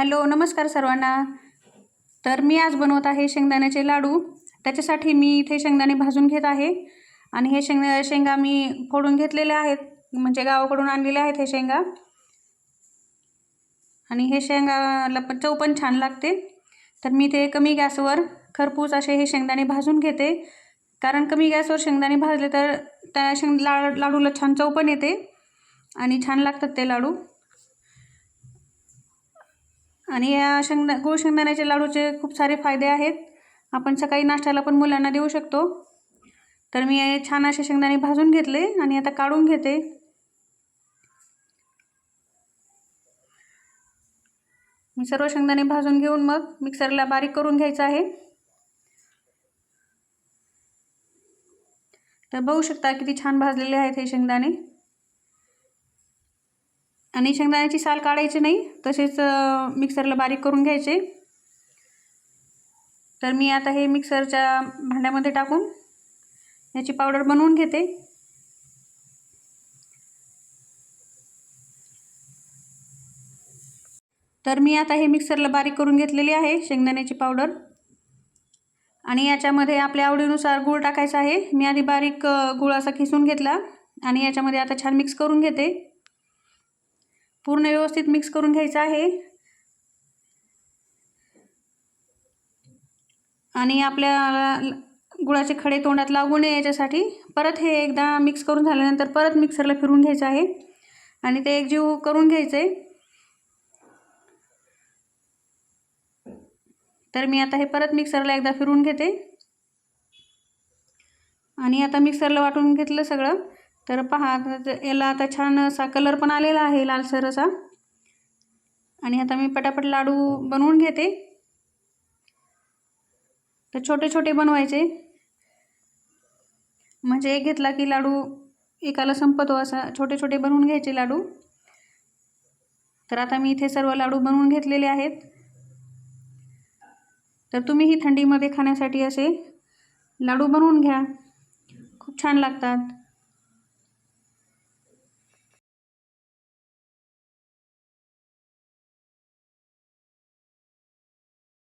Hello नमस्कार सर्वांना. तर मी आज बनवत आहे शेंगदाण्याचे लाडू. त्याच्यासाठी मी इथे शेंगदाणे भाजून घेत आहे. आणि हे शेंग शेंगा मी फोडून घेतलेले आहेत. म्हणजे गावाकडून आणलेले आहेत हे शेंगा. आणि हे शेंगाला पण चव पण छान लागते. तर मी ते कमी गॅसवर खरपूस असे हे शेंगदाणे भाजून घेते. कारण कमी गॅसवर शेंगदाणे भाजले तर त्या शेंग ला लाडूला छान चव पण येते. आणि छान लागतात ते लाडू. आणि या शेंगदा गुळ शेंगदाण्याच्या लाडूचे खूप सारे फायदे आहेत. आपण सकाळी नाश्त्याला पण मुलांना देऊ शकतो. तर मी हे छान असे शेंगदाणे भाजून घेतले आणि आता काढून घेते. मी सर्व शेंगदाणे भाजून घेऊन मग मिक्सरला बारीक करून घ्यायचं आहे. तर बघू शकता किती छान भाजलेले आहेत हे शेंगदाणे. आणि शेंगदाण्याची साल काढायची नाही तसेच मिक्सरला बारीक करून घ्यायचे. तर मी आता हे मिक्सरच्या भांड्यामध्ये टाकून याची पावडर बनवून घेते. तर मी आता हे मिक्सरला बारीक करून घेतलेली आहे शेंगदाण्याची पावडर आणि याच्यामध्ये आपल्या आवडीनुसार गूळ टाकायचा आहे. मी आधी बारीक गूळ असा खिसून घेतला आणि याच्यामध्ये आता छान मिक्स करून घेते. पूर्ण व्यवस्थित मिक्स करून घ्यायचं आहे. आणि आपल्या गुळाचे खडे तोंडात लागू नये याच्यासाठी परत हे एकदा मिक्स करून झाल्यानंतर परत मिक्सरला फिरून घ्यायचं आहे. आणि ते एकजीव करून घ्यायचं आहे तर मी आता हे परत मिक्सरला एकदा फिरून घेते. आणि आता मिक्सरला वाटून घेतलं सगळं. तर पहा याला आता छान असा कलर पण आलेला आहे लालसर असा आणि आता मी पटापट लाडू बनवून घेते. तर छोटे छोटे बनवायचे. म्हणजे एक घेतला की लाडू एकाला संपतो असा छोटे छोटे बनवून घ्यायचे लाडू. तर आता मी इथे सर्व लाडू बनवून घेतलेले आहेत. तर तुम्हीही थंडीमध्ये खाण्यासाठी असे लाडू बनवून घ्या. खूप छान लागतात.